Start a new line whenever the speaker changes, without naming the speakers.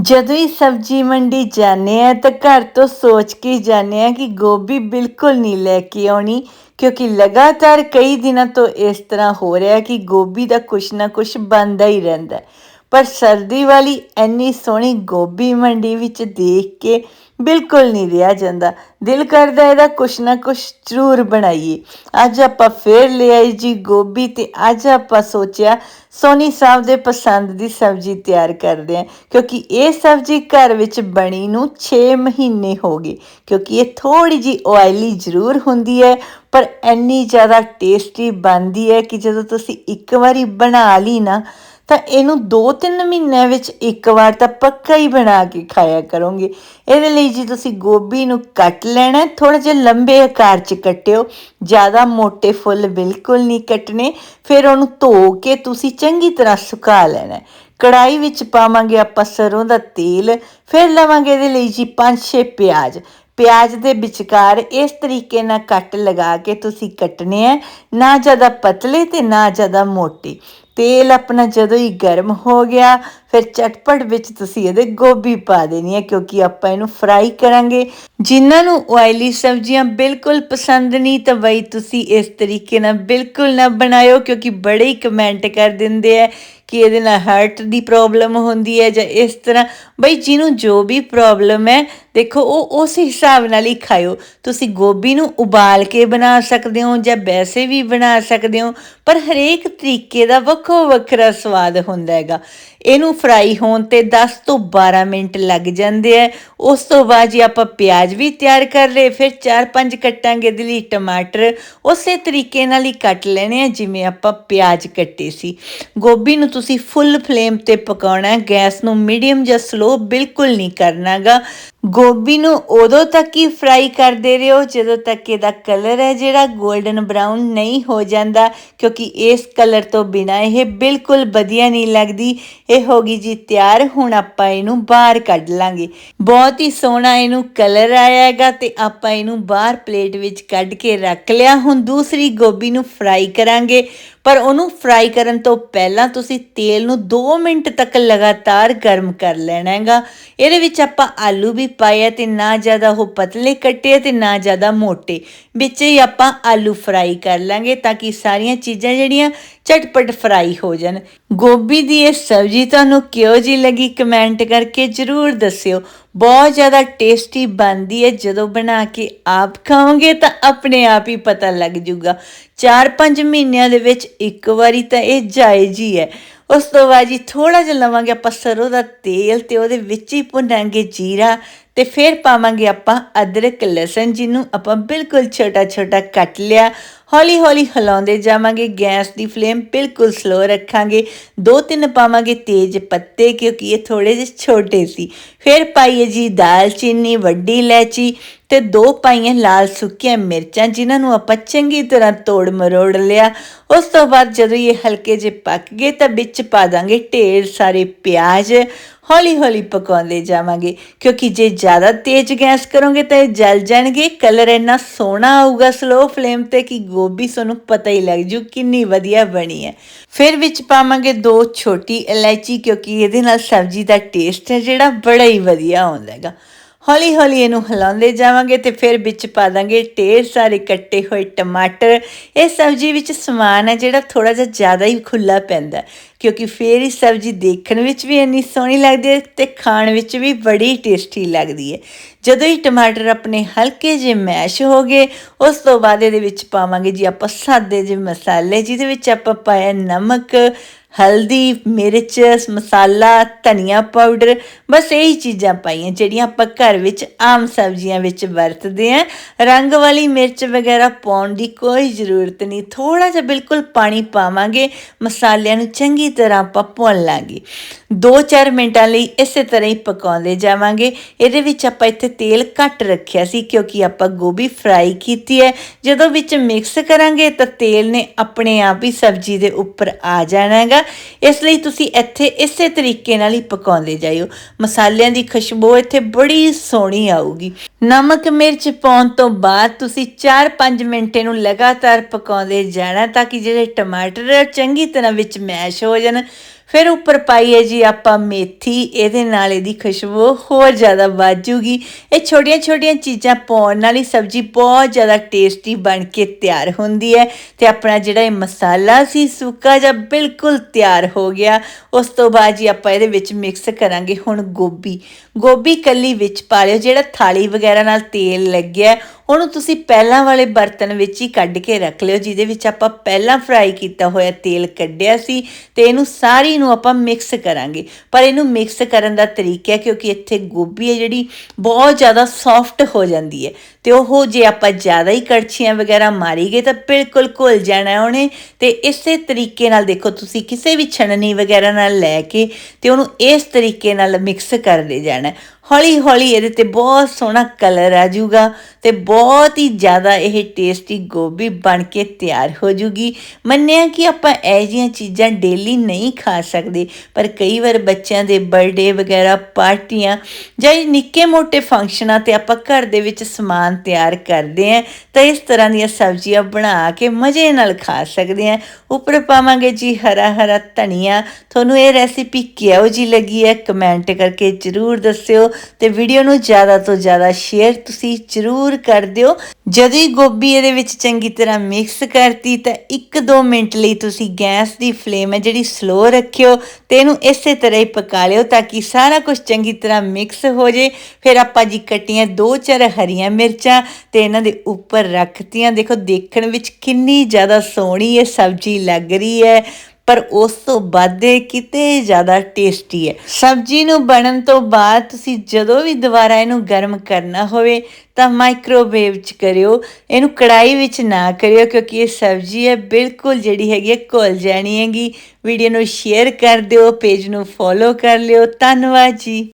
ਜਦੋਂ ਹੀ ਸਬਜ਼ੀ ਮੰਡੀ ਜਾਂਦੇ ਆ ਤਾਂ ਘਰ ਤੋਂ ਸੋਚ ਕੇ ਜਾਂਦੇ ਆ ਕਿ ਗੋਭੀ ਬਿਲਕੁਲ ਨਹੀਂ ਲੈ ਕੇ ਆਉਣੀ, ਕਿਉਂਕਿ ਲਗਾਤਾਰ ਕਈ ਦਿਨਾਂ ਤੋਂ ਇਸ ਤਰ੍ਹਾਂ ਹੋ ਰਿਹਾ ਕਿ ਗੋਭੀ ਦਾ ਕੁਛ ਨਾ ਕੁਛ ਬਣਦਾ ਹੀ ਰਹਿੰਦਾ ਪਰ ਸਰਦੀ ਵਾਲੀ ਇੰਨੀ ਸੋਹਣੀ ਗੋਭੀ ਮੰਡੀ ਵਿੱਚ ਦੇਖ ਕੇ ਬਿਲਕੁਲ ਨਹੀਂ ਰਿਹਾ ਜਾਂਦਾ। ਦਿਲ ਕਰਦਾ ਇਹਦਾ ਕੁਛ ਨਾ ਕੁਛ ਜ਼ਰੂਰ ਬਣਾਈਏ। ਅੱਜ ਆਪਾਂ ਫੇਰ ਲੈ ਆਈ ਜੀ ਗੋਭੀ ਤੇ ਅੱਜ ਆਪਾਂ ਸੋਚਿਆ ਸੋਨੀ ਸਾਹਿਬ ਦੇ ਪਸੰਦ ਦੀ ਸਬਜ਼ੀ ਤਿਆਰ ਕਰਦੇ ਹਾਂ, ਕਿਉਂਕਿ ਇਹ ਸਬਜ਼ੀ ਘਰ ਵਿੱਚ ਬਣੀ ਨੂੰ 6 ਮਹੀਨੇ ਹੋ ਗਏ, ਕਿਉਂਕਿ ਇਹ ਥੋੜੀ ਜੀ ਆਇਲੀ ਜ਼ਰੂਰ ਹੁੰਦੀ ਹੈ, ਪਰ ਇੰਨੀ ਜ਼ਿਆਦਾ ਟੇਸਟੀ ਬਣਦੀ ਹੈ ਕਿ ਜਦੋਂ ਤੁਸੀਂ ਇੱਕ ਵਾਰੀ ਬਣਾ ਲਈ ਨਾ ਤਾਂ ਇਹਨੂੰ 2-3 ਮਹੀਨਿਆਂ ਵਿੱਚ ਇੱਕ ਵਾਰ ਤਾਂ ਪੱਕਾ ਹੀ ਬਣਾ ਕੇ ਖਾਇਆ ਕਰੋਗੇ। ਇਹਦੇ ਲਈ ਜੀ ਤੁਸੀਂ ਗੋਭੀ ਨੂੰ ਕੱਟ ਲੈਣਾ ਥੋੜਾ ਜਿਹਾ ਲੰਬੇ ਆਕਾਰ 'ਚ ਕੱਟਿਓ। ਜ਼ਿਆਦਾ ਮੋٹے ਫੁੱਲ ਬਿਲਕੁਲ ਨਹੀਂ ਕੱਟਣੇ। ਫਿਰ ਉਹਨੂੰ ਧੋ ਕੇ ਤੁਸੀਂ ਚੰਗੀ ਤਰ੍ਹਾਂ ਸੁਕਾ ਲੈਣਾ। ਹੈ। ਕੜਾਈ ਵਿੱਚ ਪਾਵਾਂਗੇ ਆਪਾਂ ਸਰੋਂ ਦਾ ਤੇਲ। ਫਿਰ ਲਵਾਂਗੇ ਇਹਦੇ ਲਈ ਜੀ 5-6 ਪਿਆਜ਼। ਪਿਆਜ਼ ਦੇ ਵਿਚਕਾਰ ਇਸ ਤਰੀਕੇ ਨਾਲ ਕੱਟ ਲਗਾ ਕੇ ਤੁਸੀਂ ਕੱਟਣੇ ਆ। ਨਾ ਜ਼ਿਆਦਾ ਪਤਲੇ ਤੇ ਨਾ ਜ਼ਿਆਦਾ ਮੋਟੇ। ਤੇਲ ਆਪਣਾ ਜਦੋਂ ਹੀ ਗਰਮ ਹੋ ਗਿਆ ਫਿਰ ਚਟਪਟ ਵਿੱਚ ਤੁਸੀਂ ਇਹਦੇ ਗੋਭੀ ਪਾ ਦੇਣੀ ਹੈ, ਕਿਉਂਕਿ ਆਪਾਂ ਇਹਨੂੰ ਫਰਾਈ ਕਰਾਂਗੇ। ਜਿਨ੍ਹਾਂ ਨੂੰ ਆਇਲੀ ਸਬਜ਼ੀਆਂ ਬਿਲਕੁਲ ਪਸੰਦ ਨਹੀਂ, ਤਾਂ ਬਈ ਤੁਸੀਂ ਇਸ ਤਰੀਕੇ ਨਾਲ ਬਿਲਕੁਲ ਨਾ ਬਣਾਇਓ, ਕਿਉਂਕਿ ਬੜੇ ਹੀ ਕਮੈਂਟ ਕਰ ਦਿੰਦੇ ਆ ਕਿ ਇਹਦੇ ਨਾਲ ਹਾਰਟ ਦੀ ਪ੍ਰੋਬਲਮ ਹੁੰਦੀ ਹੈ ਜਾਂ ਇਸ ਤਰ੍ਹਾਂ। ਬਈ ਜਿਹਨੂੰ ਜੋ ਵੀ ਪ੍ਰੋਬਲਮ ਹੈ, ਦੇਖੋ, ਉਹ ਉਸ ਹਿਸਾਬ ਨਾਲ ਹੀ ਖਾਓ ਤੁਸੀਂ ਗੋਭੀ ਨੂੰ ਉਬਾਲ ਕੇ ਬਣਾ ਸਕਦੇ ਹੋ ਜਾਂ ਵੈਸੇ ਵੀ ਬਣਾ ਸਕਦੇ ਹੋ, ਪਰ ਹਰੇਕ ਤਰੀਕੇ ਦਾ ਵੱਖੋ ਵੱਖਰਾ ਸਵਾਦ ਹੁੰਦਾ ਹੈਗਾ। ਇਹਨੂੰ ਫਰਾਈ ਹੋਣ ਤੇ 10 ਤੋਂ 12 ਮਿੰਟ ਲੱਗ ਜਾਂਦੇ ਆ। ਉਸ ਤੋਂ ਬਾਅਦ ਜੀ ਆਪਾਂ ਪਿਆਜ਼ ਵੀ ਤਿਆਰ ਕਰ ਲਏ, ਫਿਰ 4-5 ਕੱਟਾਂਗੇ ਇਹਦੇ ਲਈ ਟਮਾਟਰ। ਉਸੇ ਤਰੀਕੇ ਨਾਲ ਹੀ ਕੱਟ ਲੈਣੇ ਆ, ਜਿਵੇਂ ਆਪਾਂ ਪਿਆਜ਼ ਕੱਟੇ ਸੀ। ਗੋਭੀ ਨੂੰ ਤੁਸੀਂ ਫੁੱਲ ਫਲੇਮ ਤੇ ਪਕਾਉਣਾ, ਗੈਸ ਨੂੰ ਮੀਡੀਅਮ ਜਾਂ ਸਲੋ ਬਿਲਕੁਲ ਨਹੀਂ ਕਰਨਾਗਾ। ਗੋਭੀ ਨੂੰ ਉਦੋਂ ਤੱਕ ਹੀ ਫਰਾਈ ਕਰਦੇ ਰਹੋ, ਜਦੋਂ ਤੱਕ ਇਹਦਾ ਕਲਰ ਹੈ ਜਿਹੜਾ 골ਡਨ ਬਰਾਊਨ ਨਹੀਂ ਹੋ ਜਾਂਦਾ, ਕਿਉਂਕਿ ਇਸ ਕਲਰ ਤੋਂ ਬਿਨਾ ਇਹ ਬਿਲਕੁਲ ਵਧੀਆ ਨਹੀਂ ਲੱਗਦੀ। ਇਹ ਹੋ ਗਈ ਜੀ ਤਿਆਰ ਹੁਣ ਆਪਾਂ ਇਹਨੂੰ ਬਾਹਰ ਕੱਢ ਲਾਂਗੇ। ਬਹੁਤ ਹੀ ਸੋਹਣਾ ਇਹਨੂੰ ਕਲਰ ਆਇਆ ਹੈਗਾ ਤੇ ਆਪਾਂ ਇਹਨੂੰ ਬਾਹਰ ਪਲੇਟ ਵਿੱਚ ਕੱਢ ਕੇ ਰੱਖ ਲਿਆ। ਹੁਣ ਦੂਸਰੀ ਗੋਭੀ ਨੂੰ ਫਰਾਈ ਕਰਾਂਗੇ। ਪਰ ਉਹਨੂੰ ਫਰਾਈ ਕਰਨ ਤੋਂ ਪਹਿਲਾਂ ਤੁਸੀਂ ਤੇਲ ਨੂੰ 2 ਮਿੰਟ ਤੱਕ ਲਗਾਤਾਰ ਗਰਮ ਕਰ ਲੈਣਾ ਹੈਗਾ। ਇਹਦੇ ਵਿੱਚ ਆਪਾਂ ਆਲੂ ਵੀ ਪਾਏ ਆ ਤੇ ਨਾ ਜ਼ਿਆਦਾ ਉਹ ਪਤਲੇ ਕੱਟੇ ਤੇ ਨਾ ਜ਼ਿਆਦਾ ਮੋਟੇ। ਵਿੱਚ ਹੀ ਆਪਾਂ ਆਲੂ ਫਰਾਈ ਕਰ ਲਾਂਗੇ ਤਾਂ ਕਿ ਸਾਰੀਆਂ ਚੀਜ਼ਾਂ ਜਿਹੜੀਆਂ ਝਟਪਟ ਫਰਾਈ ਹੋ ਜਾਣ। ਗੋਭੀ ਦੀ ਇਹ ਸਬਜ਼ੀ ਤੁਹਾਨੂੰ ਕਿਉਂ ਜੀ ਲੱਗੀ ਕਮੈਂਟ ਕਰਕੇ ਜਰੂਰ ਦੱਸਿਓ। ਬਹੁਤ ਜ਼ਿਆਦਾ ਟੇਸਟੀ ਬਣਦੀ ਹੈ। ਜਦੋਂ ਬਣਾ ਕੇ ਆਪ ਖਾਓਗੇ ਤਾਂ ਆਪਣੇ ਆਪ ਹੀ ਪਤਾ ਲੱਗ ਜਾਊਗਾ 4-5 ਮਹੀਨਿਆਂ ਦੇ ਵਿੱਚ ਇੱਕ ਵਾਰੀ ਤਾਂ ਇਹ ਜਾਇਜ਼ ਹੀ ਹੈ। ਉਸ ਤੋਂ ਬਾਅਦ ਜੀ ਥੋੜਾ ਜਿਹਾ ਲਵਾਂਗੇ ਆਪਾਂ ਸਰੋਂ ਦਾ ਤੇਲ ਤੇ ਉਹਦੇ ਵਿੱਚ ਹੀ ਭੁੰਨਾਂਗੇ ਜੀਰਾ ਤੇ ਫਿਰ ਪਾਵਾਂਗੇ ਆਪਾਂ ਅਦਰਕ, ਲਸਣ ਜਿਹਨੂੰ ਆਪਾਂ ਬਿਲਕੁਲ ਛੋਟਾ ਛੋਟਾ ਕੱਟ ਲਿਆ। ਹੌਲੀ ਹੌਲੀ ਹਿਲਾਉਂਦੇ ਜਾਵਾਂਗੇ, ਗੈਸ ਦੀ ਫਲੇਮ ਬਿਲਕੁਲ ਸਲੋ ਰੱਖਾਂਗੇ। ਦੋ ਤਿੰਨ ਪਾਵਾਂਗੇ ਤੇਜ ਪੱਤੇ ਕਿਉਂਕਿ ਇਹ ਥੋੜੇ ਜਿਹੇ ਛੋਟੇ ਸੀ। ਫਿਰ ਪਾਈਏ ਜੀ ਦਾਲਚੀਨੀ, ਵੱਡੀ ਇਲਾਇਚੀ ਤੇ ਦੋ ਪਾਈਆਂ ਲਾਲ ਸੁੱਕੀਆਂ ਮਿਰਚਾਂ ਜਿਨ੍ਹਾਂ ਨੂੰ ਆਪਾਂ ਚੰਗੀ ਤਰ੍ਹਾਂ ਤੋੜ ਮਰੋੜ ਲਿਆ। ਉਸ ਤੋਂ ਬਾਅਦ ਜਦੋਂ ਇਹ ਹਲਕੇ ਜਿਹੇ ਪੱਕ ਗਏ ਤਾਂ ਵਿੱਚ ਪਾ ਦਾਂਗੇ ਢੇਰ ਸਾਰੇ ਪਿਆਜ਼। ਹੌਲੀ ਹੌਲੀ ਪਕਾਉਂਦੇ ਜਾਵਾਂਗੇ, ਕਿਉਂਕਿ ਜੇ ਜ਼ਿਆਦਾ ਤੇਜ਼ ਗੈਸ ਕਰੋਗੇ ਤਾਂ ਇਹ ਜਲ ਜਾਣਗੇ। ਕਲਰ ਇੰਨਾ ਸੋਹਣਾ ਆਊਗਾ ਸਲੋ ਫਲੇਮ ਤੇ ਕਿ ਗੋਭੀ ਤੁਹਾਨੂੰ ਪਤਾ ਹੀ ਲੱਗ ਜੂ ਕਿੰਨੀ ਵਧੀਆ ਬਣੀ ਹੈ। ਫਿਰ ਵਿੱਚ ਪਾਵਾਂਗੇ ਦੋ ਛੋਟੀ ਇਲਾਇਚੀ, ਕਿਉਂਕਿ ਇਹਦੇ ਨਾਲ ਸਬਜ਼ੀ ਦਾ ਟੇਸਟ ਹੈ ਜਿਹੜਾ ਬੜਾ ਹੀ ਵਧੀਆ ਆਉਂਦਾ ਹੈਗਾ। ਹੌਲੀ ਹੌਲੀ ਇਹਨੂੰ ਹਿਲਾਉਂਦੇ ਜਾਵਾਂਗੇ ਤੇ ਫਿਰ ਵਿੱਚ ਪਾ ਦਾਂਗੇ ਢੇਰ ਸਾਰੇ ਕੱਟੇ ਹੋਏ ਟਮਾਟਰ। ਇਹ ਸਬਜ਼ੀ ਵਿੱਚ ਸਮਾਨ ਹੈ ਜਿਹੜਾ ਥੋੜਾ ਜਿਹਾ ਜ਼ਿਆਦਾ ਹੀ ਖੁੱਲਾ ਪੈਂਦਾ ਕਿਉਂਕਿ ਫੇਰ ਹੀ ਸਬਜ਼ੀ ਦੇਖਣ ਵਿੱਚ ਵੀ ਇੰਨੀ ਸੋਹਣੀ ਲੱਗਦੀ ਹੈ ਤੇ ਖਾਣ ਵਿੱਚ ਵੀ ਬੜੀ ਟੇਸਟੀ ਲੱਗਦੀ ਹੈ। ਜਦੋਂ ਹੀ ਟਮਾਟਰ ਆਪਣੇ ਹਲਕੇ ਜਿਹੇ ਮੈਸ਼ ਹੋ ਗਏ, ਉਸ ਤੋਂ ਬਾਅਦ ਇਹਦੇ ਵਿੱਚ ਪਾਵਾਂਗੇ ਜੀ ਆਪਾਂ ਸਾਦੇ ਜਿਹੇ ਮਸਾਲੇ, ਜਿਹਦੇ ਵਿੱਚ ਆਪਾਂ ਪਾਇਆ ਨਮਕ ਹਲਦੀ, ਮਿਰਚ, ਮਸਾਲਾ, ਧਨੀਆ ਪਾਊਡਰ ਬਸ ਇਹੀ ਚੀਜ਼ਾਂ ਪਾਈਆਂ, ਜਿਹੜੀਆਂ ਆਪਾਂ ਘਰ ਵਿੱਚ ਆਮ ਸਬਜ਼ੀਆਂ ਵਿੱਚ ਵਰਤਦੇ ਆਂ ਰੰਗ ਵਾਲੀ ਮਿਰਚ ਵਗੈਰਾ ਪਾਉਣ ਦੀ ਕੋਈ ਜ਼ਰੂਰਤ ਨਹੀਂ ਥੋੜਾ ਜਿਹਾ ਬਿਲਕੁਲ ਪਾਣੀ ਪਾਵਾਂਗੇ, ਮਸਾਲਿਆਂ ਨੂੰ ਚੰਗੀ ਤਰ੍ਹਾਂ ਆਪਾਂ ਭੁੰਨ ਲਾਂਗੇ। 2-4 ਮਿੰਟਾਂ ਲਈ ਇਸੇ ਤਰ੍ਹਾਂ ਹੀ ਪਕਾਉਂਦੇ ਜਾਵਾਂਗੇ। ਇਹਦੇ ਵਿੱਚ ਆਪਾਂ ਇੱਥੇ ਤੇਲ ਘੱਟ ਰੱਖਿਆ ਸੀ, ਕਿਉਂਕਿ ਆਪਾਂ ਗੋਭੀ ਫਰਾਈ ਕੀਤੀ ਹੈ। ਜਦੋਂ ਵਿੱਚ ਮਿਕਸ ਕਰਾਂਗੇ ਤਾਂ ਤੇਲ ਨੇ ਆਪਣੇ ਆਪ ਹੀ ਸਬਜ਼ੀ ਦੇ ਉੱਪਰ ਆ ਜਾਣਾ ਹੈਗਾ ਇਸ ਲਈ ਤੁਸੀਂ ਇੱਥੇ ਇਸੇ ਤਰੀਕੇ ਨਾਲ ਹੀ ਪਕਾਉਂਦੇ ਜਾਇਓ। ਮਸਾਲਿਆਂ ਦੀ ਖੁਸ਼ਬੂ ਇੱਥੇ ਬੜੀ ਸੋਹਣੀ ਆਊਗੀ। ਨਮਕ ਮਿਰਚ ਪਾਉਣ ਤੋਂ ਬਾਅਦ ਤੁਸੀਂ 4-5 ਮਿੰਟ ਇਹਨੂੰ ਲਗਾਤਾਰ ਪਕਾਉਂਦੇ ਜਾਣਾ ਤਾਂ ਕਿ ਜਿਹੜੇ ਟਮਾਟਰ ਚੰਗੀ ਤਰ੍ਹਾਂ ਵਿੱਚ ਮੈਸ਼ ਹੋ ਜਾਣ। ਫਿਰ ਉੱਪਰ ਪਾਈਏ ਜੀ ਆਪਾਂ ਮੇਥੀ, ਇਹਦੇ ਨਾਲ ਇਹਦੀ ਖੁਸ਼ਬੂ ਹੋਰ ਜ਼ਿਆਦਾ ਵੱਧ ਜੂਗੀ ਇਹ ਛੋਟੀਆਂ ਛੋਟੀਆਂ ਚੀਜ਼ਾਂ ਪਾਉਣ ਨਾਲ ਹੀ ਸਬਜ਼ੀ ਬਹੁਤ ਜ਼ਿਆਦਾ ਟੇਸਟੀ ਬਣ ਕੇ ਤਿਆਰ ਹੁੰਦੀ ਹੈ ਤੇ ਆਪਣਾ ਜਿਹੜਾ ਇਹ ਮਸਾਲਾ ਸੀ, ਸੁੱਕਾ ਜਿਹਾ ਬਿਲਕੁਲ ਤਿਆਰ ਹੋ ਗਿਆ। ਉਸ ਤੋਂ ਬਾਅਦ ਜੀ ਆਪਾਂ ਇਹਦੇ ਵਿੱਚ ਮਿਕਸ ਕਰਾਂਗੇ ਹੁਣ ਗੋਭੀ। ਗੋਭੀ ਕੱਲੀ ਵਿੱਚ ਪਾ ਲਿਓ, ਜਿਹੜਾ ਥਾਲੀ ਵਗੈਰਾ ਨਾਲ ਤੇਲ ਲੱਗਿਆ ਉਹਨੂੰ ਤੁਸੀਂ ਪਹਿਲਾਂ ਵਾਲੇ ਬਰਤਨ ਵਿੱਚ ਹੀ ਕੱਢ ਕੇ ਰੱਖ ਲਿਓ, ਜਿਹਦੇ ਵਿੱਚ ਆਪਾਂ ਪਹਿਲਾਂ ਫਰਾਈ ਕੀਤਾ ਹੋਇਆ ਤੇਲ ਕੱਢਿਆ ਸੀ ਤੇ ਇਹਨੂੰ ਸਾਰੀ ਨੂੰ ਆਪਾਂ ਮਿਕਸ ਕਰਾਂਗੇ। ਪਰ ਇਹਨੂੰ ਮਿਕਸ ਕਰਨ ਦਾ ਤਰੀਕਾ ਹੈ ਕਿਉਂਕਿ ਇੱਥੇ ਗੋਭੀ ਹੈ ਜਿਹੜੀ ਬਹੁਤ ਜ਼ਿਆਦਾ ਸੌਫਟ ਹੋ ਜਾਂਦੀ ਹੈ। ਤੇ ਉਹ ਜੇ ਆਪਾਂ ਜ਼ਿਆਦਾ ਹੀ ਕੜਛੀਆਂ ਵਗੈਰਾ ਮਾਰੀ ਗਏ ਤਾਂ ਬਿਲਕੁਲ ਘੁਲ ਜਾਣਾ ਉਹਨੇ। ਤੇ ਇਸੇ ਤਰੀਕੇ ਨਾਲ ਦੇਖੋ ਤੁਸੀਂ ਕਿਸੇ ਵੀ ਛਣਨੀ ਵਗੈਰਾ ਨਾਲ ਲੈ ਕੇ ਤੇ ਉਹਨੂੰ ਇਸ ਤਰੀਕੇ ਨਾਲ ਮਿਕਸ ਕਰਦੇ ਜਾਣਾ ਹੌਲੀ ਹੌਲੀ ਇਹਦੇ ਤੇ ਬਹੁਤ ਸੋਹਣਾ ਕਲਰ ਆ ਜਾਊਗਾ ਤੇ ਬਹੁਤ ਹੀ ਜ਼ਿਆਦਾ ਇਹ ਟੇਸਟੀ ਗੋਭੀ ਬਣ ਕੇ ਤਿਆਰ ਹੋ ਜੂਗੀ ਮੰਨਿਆ ਕਿ ਆਪਾਂ ਇਹ ਜਿਹੀਆਂ ਚੀਜ਼ਾਂ ਡੇਲੀ ਨਹੀਂ ਖਾ ਸਕਦੇ, ਪਰ ਕਈ ਵਾਰ ਬੱਚਿਆਂ ਦੇ ਬਰਥਡੇ ਵਗੈਰਾ ਪਾਰਟੀਆਂ ਜਾਂ ਨਿੱਕੇ ਮੋਟੇ ਫੰਕਸ਼ਨਾਂ ਤੇ ਆਪਾਂ ਘਰ ਦੇ ਵਿੱਚ ਸਮਾਨ ਤਿਆਰ ਕਰਦੇ ਆਂ, ਤਾਂ ਇਸ ਤਰ੍ਹਾਂ ਦੀਆਂ ਸਬਜ਼ੀਆਂ ਬਣਾ ਕੇ ਮਜ਼ੇ ਨਾਲ ਖਾ ਸਕਦੇ ਆਂ। ਉੱਪਰ ਪਾਵਾਂਗੇ ਜੀ ਹਰਾ ਹਰਾ ਧਨੀਆ। ਤੁਹਾਨੂੰ ਇਹ ਰੈਸਿਪੀ ਕਿਹੋ ਜੀ ਲੱਗੀ ਹੈ ਕਮੈਂਟ ਕਰਕੇ ਜਰੂਰ ਦੱਸਿਓ ਤੇ ਵੀਡੀਓ ਨੂੰ ਜ਼ਿਆਦਾ ਤੋਂ ਜ਼ਿਆਦਾ ਸ਼ੇਅਰ ਤੁਸੀਂ ਜਰੂਰ ਕਰ ਦਿਓ। ਜਦੋਂ ਹੀ ਗੋਭੀ ਇਹਦੇ ਵਿੱਚ ਚੰਗੀ ਤਰ੍ਹਾਂ ਮਿਕਸ ਕਰਤੀ ਤਾਂ 1-2 ਮਿੰਟ ਲਈ ਤੁਸੀਂ ਗੈਸ ਦੀ ਫਲੇਮ ਹੈ ਜਿਹੜੀ ਸਲੋ ਰੱਖਿਓ ਤੇ ਇਹਨੂੰ ਇਸੇ ਤਰ੍ਹਾਂ ਹੀ ਪਕਾ ਲਿਓ ਤਾਂ ਕਿ ਸਾਰਾ ਕੁਝ ਚੰਗੀ ਤਰ੍ਹਾਂ ਮਿਕਸ ਹੋ ਜੇ। ਫਿਰ ਆਪਾਂ ਜੀ ਕੱਟੀਆਂ ਦੋ ਚਾਰ ਹਰੀਆਂ ਮਿਰਚਾਂ ਤੇ ਇਹਨਾਂ ਦੇ ਉੱਪਰ ਰੱਖਤੀਆਂ। ਦੇਖੋ, ਦੇਖਣ ਵਿੱਚ ਕਿੰਨੀ ਜ਼ਿਆਦਾ ਸੋਹਣੀ ਇਹ ਸਬਜ਼ੀ ਲੱਗ ਰਹੀ ਹੈ। ਪਰ ਉਸ ਤੋਂ ਵੱਧ ਇਹ ਕਿਤੇ ਜ਼ਿਆਦਾ ਟੇਸਟੀ ਹੈ। ਸਬਜ਼ੀ ਨੂੰ ਬਣਨ ਤੋਂ ਬਾਅਦ ਤੁਸੀਂ ਜਦੋਂ ਵੀ ਦੁਬਾਰਾ ਇਹਨੂੰ ਗਰਮ ਕਰਨਾ ਹੋਵੇ ਤਾਂ ਮਾਈਕ੍ਰੋਵੇਵ 'ਚ ਕਰਿਓ। ਇਹਨੂੰ ਕੜਾਈ ਵਿੱਚ ਨਾ ਕਰਿਓ ਕਿਉਂਕਿ ਇਹ ਸਬਜ਼ੀ ਹੈ, ਬਿਲਕੁਲ ਜਿਹੜੀ ਹੈਗੀ ਹੈ ਘੁਲ ਜਾਣੀ ਹੈਗੀ। ਵੀਡੀਓ ਨੂੰ ਸ਼ੇਅਰ ਕਰ ਦਿਓ ਪੇਜ ਨੂੰ ਫੋਲੋ ਕਰ ਲਿਓ। ਧੰਨਵਾਦ ਜੀ।